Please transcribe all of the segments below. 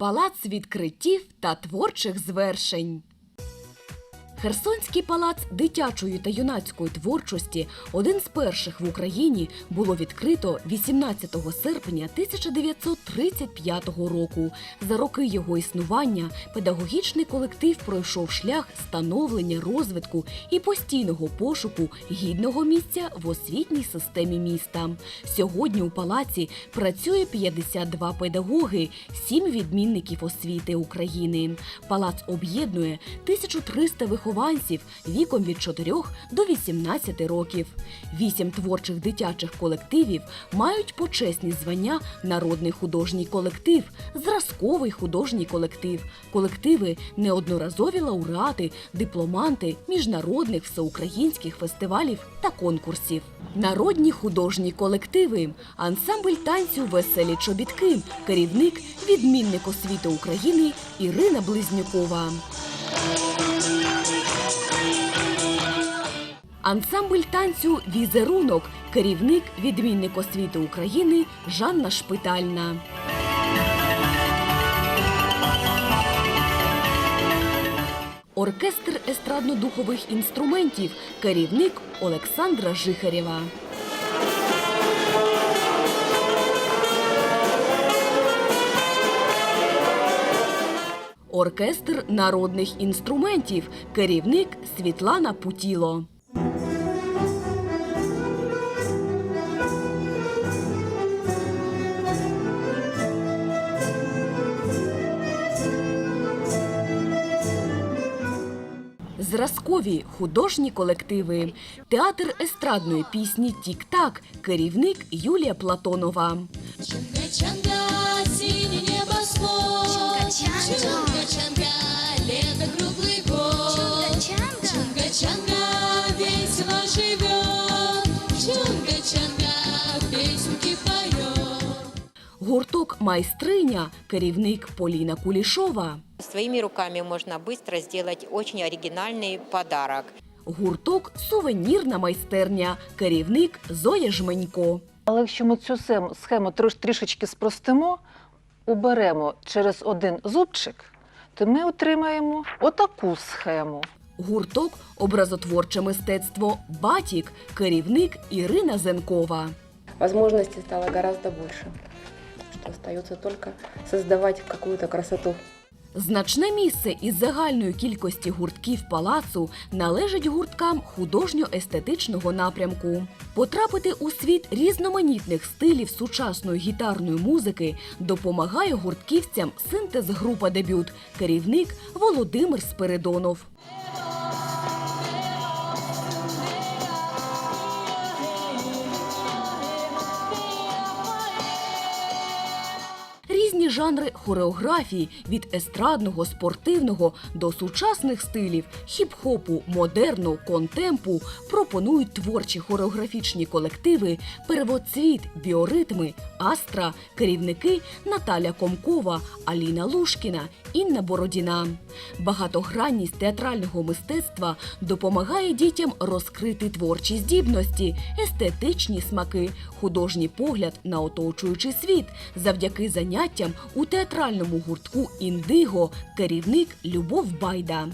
палац відкриттів та творчих звершень. Херсонський палац дитячої та юнацької творчості, один з перших в Україні, було відкрито 18 серпня 1935 року. За роки його існування педагогічний колектив пройшов шлях становлення, розвитку і постійного пошуку гідного місця в освітній системі міста. Сьогодні у палаці працює 52 педагоги, 7 відмінників освіти України. Палац об'єднує 1300 вихованців віком від 4 до 18 років. Вісім творчих дитячих колективів мають почесні звання Народний художній колектив, Зразковий художній колектив, колективи неодноразові лауреати, дипломанти міжнародних всеукраїнських фестивалів та конкурсів. Народні художні колективи, ансамбль танцю Веселі чобітки, керівник, відмінник освіти України Ірина Близнюкова. Ансамбль танцю Візерунок, керівник, відмінник освіти України Жанна Шпитальна. Оркестр естрадно-духових інструментів, керівник Олександра Жихарєва. Оркестр народних інструментів, керівник Світлана Путіло. Зразкові художні колективи, театр естрадної пісні Тік-Так, керівник Юлія Платонова. Гурток майстриня, керівник Поліна Кулішова. Своими руками можно быстро сделать очень оригинальный подарок. Гурток сувенірна майстерня, керівник Зоя Жменько. Але якщо ми цю схему трішечки спростимо, уберемо через один зубчик, то ми отримаємо отаку схему. Гурток образотворче мистецтво Батік, керівник Ірина Зенкова. Возможностей стало гораздо больше, остается только создавать какую-то красоту. Значне місце із загальної кількості гуртків палацу належить гурткам художньо-естетичного напрямку. Потрапити у світ різноманітних стилів сучасної гітарної музики допомагає гуртківцям синтез група дебют, керівник Володимир Спиридонов. Жанри хореографії від естрадного, спортивного до сучасних стилів, хіп-хопу, модерну, контемпу пропонують творчі хореографічні колективи Первоцвіт, біоритми, Астра, керівники Наталя Комкова, Аліна Лушкіна, Інна Бородіна. Багатогранність театрального мистецтва допомагає дітям розкрити творчі здібності, естетичні смаки, художній погляд на оточуючий світ завдяки заняттям у театральному гуртку Індиго, керівник Любов Байда.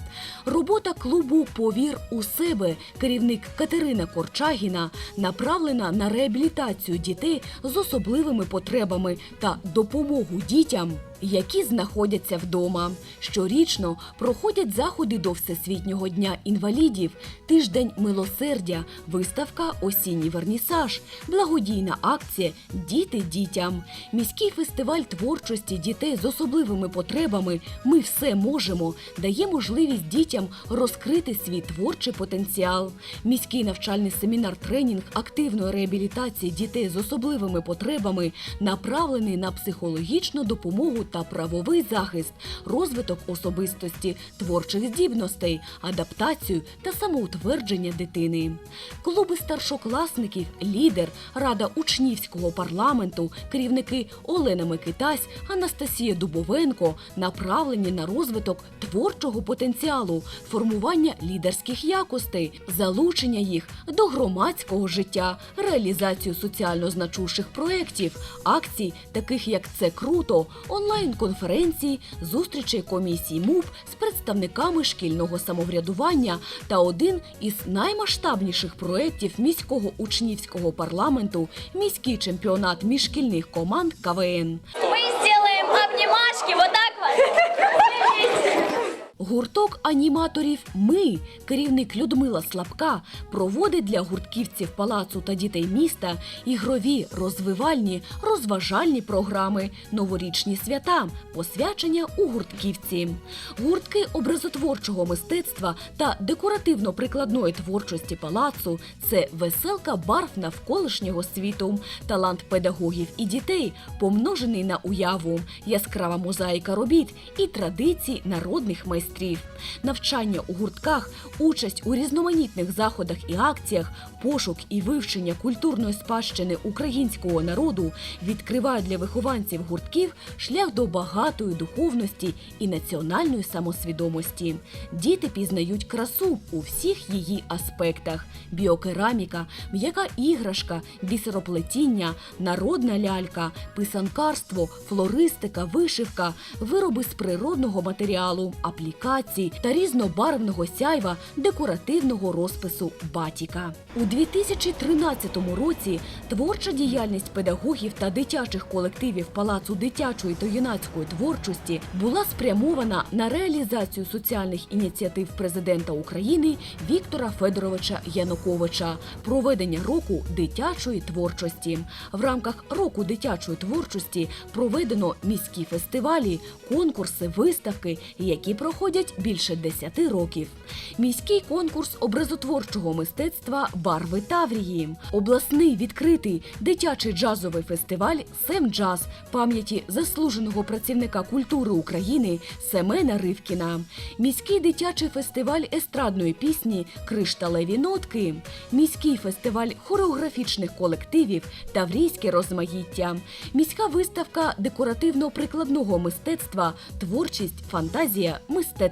Робота клубу Повір у себе, керівник Катерина Корчагіна, направлена на реабілітацію дітей з особливими потребами та допомогу дітям. Які знаходяться вдома. Щорічно проходять заходи до Всесвітнього дня інвалідів, тиждень милосердя, виставка Осінній вернісаж, благодійна акція Діти дітям, міський фестиваль творчості дітей з особливими потребами Ми все можемо дає можливість дітям розкрити свій творчий потенціал. Міський навчальний семінар тренінг активної реабілітації дітей з особливими потребами направлений на психологічну допомогу та правовий захист, розвиток особистості, творчих здібностей, адаптацію та самоутвердження дитини. Клуби старшокласників, лідер, рада учнівського парламенту, керівники Олена Микитась, Анастасія Дубовенко направлені на розвиток творчого потенціалу, формування лідерських якостей, залучення їх до громадського життя, реалізацію соціально значущих проєктів, акцій, таких як це круто, онлайн онлайн-конференції, зустрічей комісій МУП з представниками шкільного самоврядування та один із наймасштабніших проєктів міського учнівського парламенту міський чемпіонат міжшкільних команд КВН. Гурток аніматорів Ми, керівник Людмила Слабка, проводить для гуртківців палацу та дітей міста ігрові, розвивальні, розважальні програми, новорічні свята, посвячення у гуртківці. Гуртки образотворчого мистецтва та декоративно-прикладної творчості палацу це веселка барв навколишнього світу, талант педагогів і дітей, помножений на уяву, яскрава мозаїка робіт і традицій народних майстрів. Навчання у гуртках, участь у різноманітних заходах і акціях, пошук і вивчення культурної спадщини українського народу відкривають для вихованців гуртків шлях до багатої духовності і національної самосвідомості. Діти пізнають красу у всіх її аспектах: біокераміка, м'яка іграшка, бісероплетіння, народна лялька, писанкарство, флористика, вишивка, вироби з природного матеріалу, аплікацій та різнобарвного сяйва декоративного розпису батіка. У 2013 році творча діяльність педагогів та дитячих колективів Палацу дитячої та юнацької творчості була спрямована на реалізацію соціальних ініціатив президента України Віктора Федоровича Януковича, проведення року дитячої творчості. В рамках року дитячої творчості проведено міські фестивалі, конкурси, виставки, які проходять більше 10 років. Міський конкурс образотворчого мистецтва Барви Таврії, обласний відкритий дитячий джазовий фестиваль Сем Джаз пам'яті заслуженого працівника культури України Семена Ривкіна, міський дитячий фестиваль естрадної пісні Кришталеві нотки, міський фестиваль хореографічних колективів Таврійське розмаїття, міська виставка декоративно-прикладного мистецтва Творчість, фантазія, мистецтво,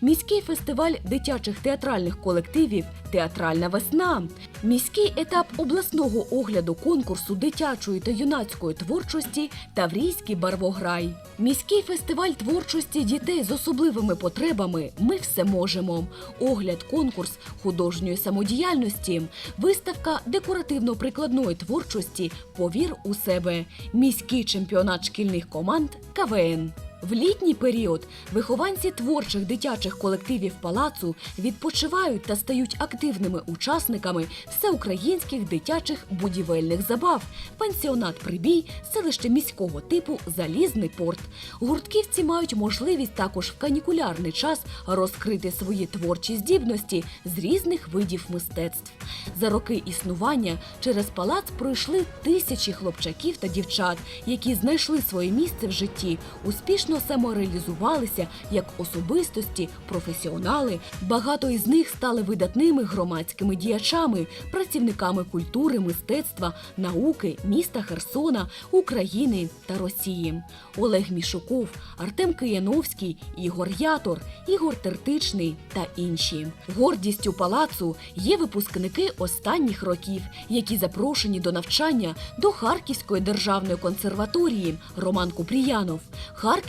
міський фестиваль дитячих театральних колективів Театральна весна, міський етап обласного огляду конкурсу дитячої та юнацької творчості Таврійський барвограй, міський фестиваль творчості дітей з особливими потребами Ми все можемо, огляд конкурс художньої самодіяльності, виставка декоративно-прикладної творчості Повір у себе, міський чемпіонат шкільних команд КВН. В літній період вихованці творчих дитячих колективів палацу відпочивають та стають активними учасниками всеукраїнських дитячих будівельних забав, пансіонат Прибій, селище міського типу Залізний порт. Гуртківці мають можливість також в канікулярний час розкрити свої творчі здібності з різних видів мистецтв. За роки існування через палац пройшли тисячі хлопчаків та дівчат, які знайшли своє місце в житті, успішно самореалізувалися як особистості, професіонали. Багато із них стали видатними громадськими діячами, працівниками культури, мистецтва, науки, міста Херсона, України та Росії. Олег Мішуков, Артем Кияновський, Ігор Ятор, Ігор Тертичний та інші. Гордістю палацу є випускники останніх років, які запрошені до навчання до Харківської державної консерваторії Роман Купріянов,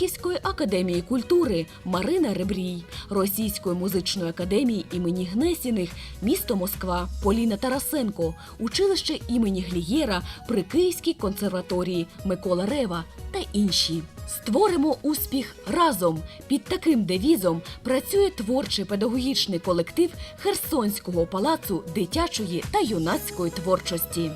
Харківської академії культури Марина Ребрій, Російської музичної академії імені Гнесіних, місто Москва, Поліна Тарасенко, училище імені Глієра при Київській консерваторії Микола Рева та інші. Створимо успіх разом. Під таким девізом працює творчий педагогічний колектив Херсонського палацу дитячої та юнацької творчості.